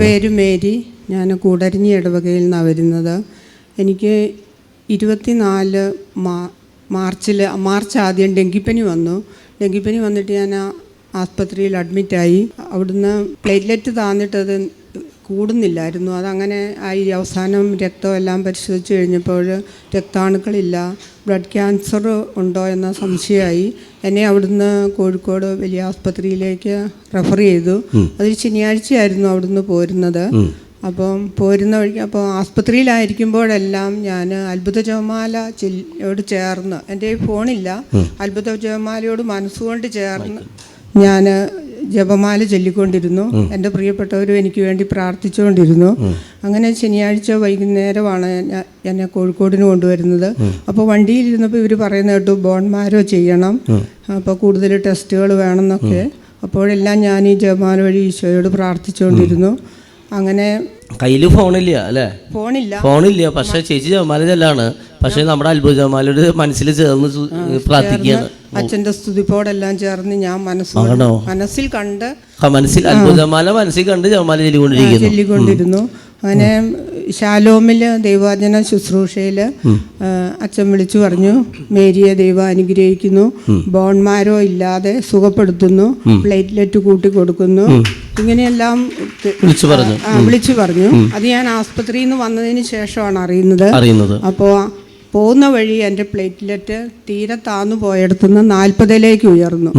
പേര് മേരി ഞാൻ കൂടരിഞ്ഞി ഇടവകയിൽ നിന്നാണ് വരുന്നത്. എനിക്ക് ഇരുപത്തിനാല് മാ മാർച്ചിൽ മാർച്ച് ആദ്യം ഡെങ്കിപ്പനി വന്നു. ഡെങ്കിപ്പനി വന്നിട്ട് ഞാൻ ആസ്പത്രിയിൽ അഡ്മിറ്റായി. അവിടുന്ന് പ്ലേറ്റ്ലെറ്റ് താന്നിട്ടത് കൂടുന്നില്ലായിരുന്നു. അതങ്ങനെ ആയി അവസാനം രക്തം എല്ലാം പരിശോധിച്ച് കഴിഞ്ഞപ്പോൾ രക്താണുക്കളില്ല ബ്ലഡ് ക്യാൻസർ ഉണ്ടോ എന്ന സംശയമായി. എന്നെ അവിടുന്ന് കോഴിക്കോട് വലിയ ആസ്പത്രിയിലേക്ക് റെഫർ ചെയ്തു. അതൊരു ശനിയാഴ്ചയായിരുന്നു അവിടുന്ന് പോരുന്നത്. അപ്പം പോരുന്ന വഴിക്ക് അപ്പോൾ ആസ്പത്രിയിലായിരിക്കുമ്പോഴെല്ലാം ഞാൻ അത്ഭുത ജപമാല ചെല്ലോട് ചേർന്ന് എന്റെ ഫോണില്ല. അത്ഭുത ജപമാലയോട് മനസ്സുകൊണ്ട് ചേർന്ന് ഞാൻ ജപമാല ചൊല്ലിക്കൊണ്ടിരുന്നു. എന്റെ പ്രിയപ്പെട്ടവരും എനിക്ക് വേണ്ടി പ്രാർത്ഥിച്ചുകൊണ്ടിരുന്നു. അങ്ങനെ ശനിയാഴ്ച വൈകുന്നേരമാണ് എന്നെ കോഴിക്കോടിന് കൊണ്ടുവരുന്നത്. അപ്പോൾ വണ്ടിയിലിരുന്നപ്പോൾ ഇവർ പറയുന്ന കേട്ടു ബോൺമാരോ ചെയ്യണം. അപ്പോൾ കൂടുതൽ ടെസ്റ്റുകൾ വേണമെന്നൊക്കെ. അപ്പോഴെല്ലാം ഞാൻ ഈ ജപമാല വഴി ഈശോയോട് പ്രാർത്ഥിച്ചുകൊണ്ടിരുന്നു. അങ്ങനെ കയ്യിൽ ഫോണില്ല അല്ലേ? ഫോണില്ല. ഫോണില്ല പക്ഷെ ചേച്ചി ജപമാല ചെല്ലാണ്. പക്ഷെ നമ്മുടെ അത്ഭുത ജമാലയുടെ മനസ്സിൽ ചേർന്ന് പ്രാർത്ഥിക്കുകയാണ്. അച്ഛന്റെ സ്തുതിപ്പോടെല്ലാം ചേർന്ന് ഞാൻ ആണോ? മനസ്സിൽ കണ്ട് ആ, മനസ്സിൽ മനസ്സിൽ കണ്ട് ചൊല്ലിക്കൊണ്ടിരിക്കുന്നു. ചൊല്ലിക്കൊണ്ടിരുന്നു. അങ്ങനെ ശാലോമിൽ ദൈവാചന ശുശ്രൂഷയിൽ അച്ഛൻ വിളിച്ചു പറഞ്ഞു മേരിയെ ദൈവം അനുഗ്രഹിക്കുന്നു ബോൺമാരോ ഇല്ലാതെ സുഖപ്പെടുത്തുന്നു പ്ലേറ്റ്ലെറ്റ് കൂട്ടി കൊടുക്കുന്നു. ഇങ്ങനെയെല്ലാം ത- വിളിച്ചു പറഞ്ഞു. ആ, വിളിച്ചു പറഞ്ഞു. അത് ഞാൻ ആസ്പത്രിയിൽ നിന്ന് വന്നതിന് ശേഷമാണ് അറിയുന്നത്. അറിയുന്നത്. അപ്പോൾ പോകുന്ന വഴി എന്റെ പ്ലേറ്റ്ലെറ്റ് തീരെ താന്നു പോയടത്തുനിന്ന് നാൽപ്പതിലേക്ക് ഉയർന്നു.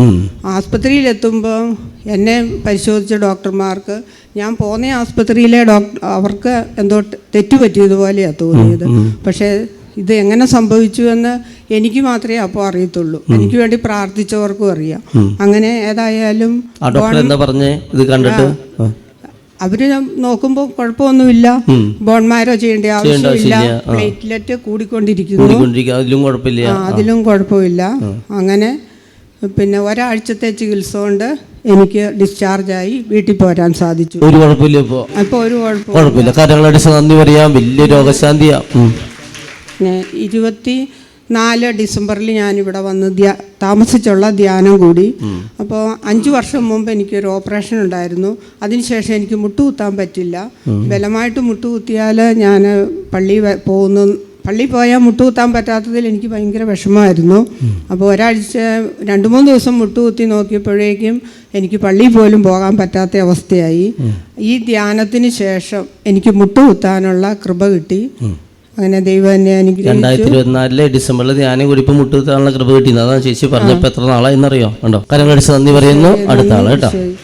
ആസ്പത്രിയിൽ ആസ്പത്രിയിലെത്തുമ്പോൾ എന്നെ പരിശോധിച്ച ഡോക്ടർമാർക്ക് ഞാൻ പോന്ന ആസ്പത്രിയിലെ ഡോക്ടർ അവർക്ക് എന്തോ തെറ്റുപറ്റിയതുപോലെയാണ് തെറ്റ് പറ്റിയതുപോലെയാണ് തോന്നിയത് പക്ഷേ ഇത് എങ്ങനെ സംഭവിച്ചു എന്ന് എനിക്ക് മാത്രമേ അപ്പോൾ അറിയത്തുള്ളൂ. എനിക്ക് വേണ്ടി പ്രാർത്ഥിച്ചവർക്കും അറിയാം. അങ്ങനെ ഏതായാലും എന്താ പറഞ്ഞേ? ഇത് കണ്ടിട്ട്. അവർ നോക്കുമ്പോൾ കുഴപ്പമൊന്നുമില്ല ബോൺമാരോ ചെയ്യേണ്ട ആവശ്യമില്ല. പ്ലേറ്റ്ലെറ്റ് കൂടിക്കൊണ്ടിരിക്കുന്നു. അതിലും കുഴപ്പമില്ല. അതിലും കുഴപ്പമില്ല. അങ്ങനെ പിന്നെ ഒരാഴ്ചത്തെ ചികിത്സ കൊണ്ട് എനിക്ക് ഡിസ്ചാർജായി വീട്ടിൽ പോരാൻ സാധിച്ചു. ഒരു കുഴപ്പമില്ല ഇപ്പോ. അപ്പോൾ ഒരു കുഴപ്പം കുഴപ്പമില്ല. കരങ്ങളടിച്ച് നന്ദി പറയാം. വലിയ രോഗശാന്തിയാ. ഇരുപത്തി നാല് ഡിസംബറിൽ ഞാനിവിടെ വന്ന് താമസിച്ചുള്ള ധ്യാനം കൂടി. അപ്പോൾ അഞ്ചു വർഷം മുമ്പ് എനിക്കൊരു ഓപ്പറേഷൻ ഉണ്ടായിരുന്നു. അതിനുശേഷം എനിക്ക് മുട്ടുകുത്താൻ പറ്റില്ല. ബലമായിട്ട് മുട്ടുകുത്തിയാൽ ഞാൻ പള്ളി പോകുന്നു. പള്ളി പോയാൽ മുട്ടുകുത്താൻ പറ്റാത്തതിൽ എനിക്ക് ഭയങ്കര വിഷമമായിരുന്നു. അപ്പോൾ ഒരാഴ്ച രണ്ട് മൂന്ന് ദിവസം മുട്ടുകുത്തി നോക്കിയപ്പോഴേക്കും എനിക്ക് പള്ളി പോലും പോകാൻ പറ്റാത്ത അവസ്ഥയായി. ഈ ധ്യാനത്തിന് ശേഷം എനിക്ക് മുട്ടുകുത്താനുള്ള കൃപ കിട്ടി. അങ്ങനെ ദൈവം എന്നെ അനുഗ്രഹിച്ചു. രണ്ടായിരത്തി ഇരുപത്തിനാലിലെ ഡിസംബറിൽ ധ്യാനം കുടിപ്പ് മുട്ടുത്താനുള്ള കൃപ കിട്ടിയത് അതാണ് ചേച്ചി പറഞ്ഞപ്പോൾ എത്ര നാളായി എന്നറിയോ? കണ്ടോ? കടിച്ച് നന്ദി പറയുന്നു. അടുത്ത ആൾ കേട്ടോ.